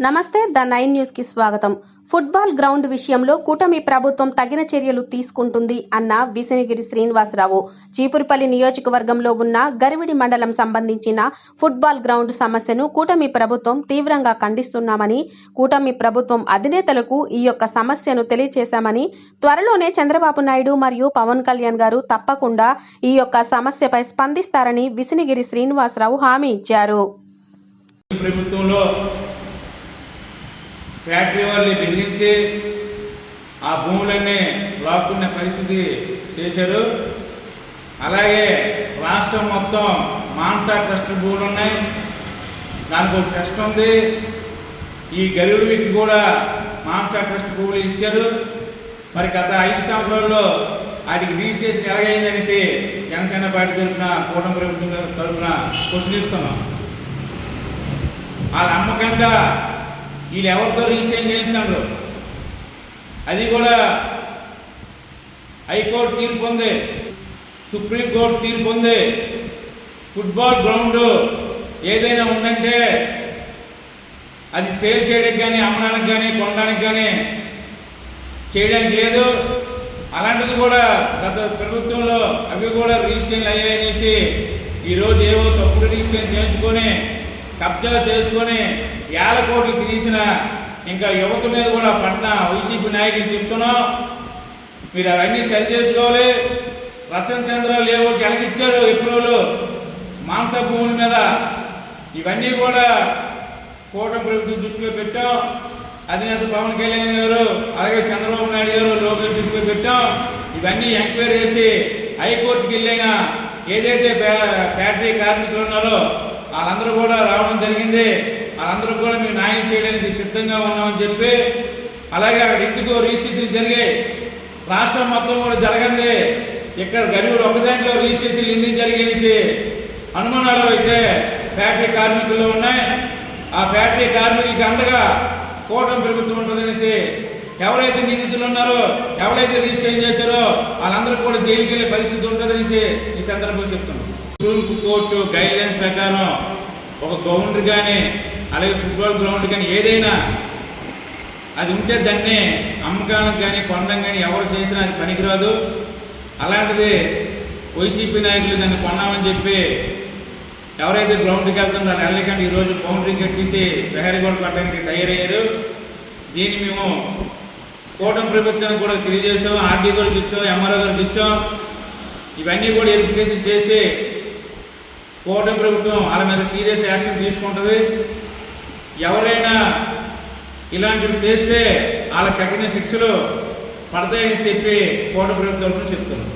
నమస్తే the nine న్యూస్కి స్వాగతం. ఫుట్బాల్ గ్రౌండ్ విషయంలో కూటమి ప్రభుత్వం తగిన చర్యలు తీసుకుంటుంది అన్న విసనగిరి శ్రీనివాసరావు. చీపురుపల్లి నియోజకవర్గంలో ఉన్న గరివిడి మండలం సంబంధించిన ఫుట్బాల్ గ్రౌండ్ సమస్యను కూటమి ప్రభుత్వం తీవ్రంగా ఖండిస్తున్నామని కూటమి ప్రభుత్వం అధినేతలకు ఈ యొక్క సమస్యను తెలియజేశామని త్వరలోనే చంద్రబాబు నాయుడు మరియు పవన్ కళ్యాణ్ గారు తప్పకుండా ఈ యొక్క సమస్యపై స్పందిస్తారని విసనగిరి శ్రీనివాసరావు హామీ ఇచ్చారు. ప్రభుత్వంలో ఫ్యాక్టరీ వాళ్ళని బెదిరించి ఆ భూములన్నీ లాక్కునే పరిస్థితి చేశారు. అలాగే రాష్ట్రం మొత్తం మాన్సా ట్రస్ట్ భూములు ఉన్నాయి. దానికి ఒక ట్రస్ట్ ఉంది. ఈ గరుడికి కూడా మాన్సా ట్రస్ట్ భూములు ఇచ్చారు. మరి గత ఐదు సంవత్సరాల్లో వాటికి రిజిస్ట్రేషన్ ఎలాగైందనేసి జనసేన పార్టీ తరఫున కూటమి ప్రభుత్వం తరఫున క్వశ్చన్ ఇస్తున్నాం వాళ్ళ అమ్మకంగా వీళ్ళు ఎవరితో రిజిస్ట్రేషన్ చేసినారు? అది కూడా హైకోర్టు తీర్పు ఉంది. సుప్రీంకోర్టు తీర్పు ఉంది. ఫుట్బాల్ గ్రౌండ్ ఏదైనా ఉందంటే అది సేల్ చేయడానికి కానీ అమ్మడానికి కానీ కొనడానికి కానీ చేయడానికి లేదు. అలాంటిది కూడా గత ప్రభుత్వంలో అవి కూడా రిజిస్ట్రేషన్ అయ్యాయనేసి ఈరోజు ఏవో తప్పుడు రిజిస్ట్రేషన్ చేయించుకొని కబ్జా చేసుకొని ఏళ్ళ కోట్లు తీసిన ఇంకా యువత మీద కూడా పట్న వైసీపీ నాయకులు చెప్తున్నాం. మీరు అవన్నీ సరి చేసుకోవాలి. రచన్ చంద్ర లేఅవుట్ ఎలాగిచ్చారు ఎప్పుడు మాంస భూముల మీద. ఇవన్నీ కూడా కూటమి ప్రభుత్వం దృష్టిలో పెట్టాం. అధినేత పవన్ కళ్యాణ్ గారు అలాగే చంద్రబాబు నాయుడు గారు లోకల్ దృష్టిలో పెట్టాం. ఇవన్నీ ఎంక్వైరీ చేసి హైకోర్టుకి వెళ్ళైనా ఏదైతే ఫ్యాక్టరీ కార్మికులు ఉన్నారో వాళ్ళందరూ కూడా రావడం జరిగింది. వాళ్ళందరూ కూడా మేము న్యాయం చేయడానికి సిద్ధంగా ఉన్నామని చెప్పి అలాగే అక్కడ ఎందుకు రిజిస్ట్రేషన్ జరిగాయి రాష్ట్రం మొత్తం కూడా జరగండి ఇక్కడ గరీబుడు ఒక దాంట్లో రిజిస్ట్రేషన్ ఎందుకు జరిగేసి అనుమానాలు అయితే ఫ్యాక్టరీ కార్మికులు ఉన్నాయి. ఆ ఫ్యాక్టరీ కార్మికులకి అండగా కూటమి ప్రభుత్వం ఉంటుందనేసి ఎవరైతే నిందితులు ఉన్నారో ఎవరైతే రిజిస్ట్రేషన్ చేశారో వాళ్ళందరూ కూడా జైలుకి వెళ్ళే పరిస్థితి ఉంటుందనేసి ఈ సందర్భంలో చెప్తున్నాం. సుప్రీం కోర్టు గైడ్ లైన్స్ ప్రకారం ఒక గ్రౌండ్ కానీ అలాగే ఫుట్బాల్ గ్రౌండ్ కానీ ఏదైనా అది ఉంటే దాన్ని అమ్మకానికి కానీ కొనడం కానీ ఎవరు చేసినా అది పనికిరాదు. అలాంటిది వైసీపీ నాయకులు దాన్ని కొన్నామని చెప్పి ఎవరైతే గ్రౌండ్కి వెళ్తున్నారో వెళ్ళకంటే ఈరోజు బౌండరీ కట్టేసి ప్రహరీ గోడ కట్టడానికి తయారయ్యారు. దీన్ని మేము కూటమి ప్రభుత్వానికి కూడా తెలియజేసాం ఆర్డీ గారికి ఇచ్చాం ఎంఆర్ఓ గారికి ఇచ్చాం. ఇవన్నీ కూడా వెరిఫికేషన్ చేసి కూటమి ప్రభుత్వం వాళ్ళ మీద సీరియస్ యాక్షన్ తీసుకుంటుంది. ఎవరైనా ఇలాంటివి చేస్తే వాళ్ళ కఠిన శిక్షలు పడతాయని చెప్పి కూటమి ప్రభుత్వం చెప్తున్నాం.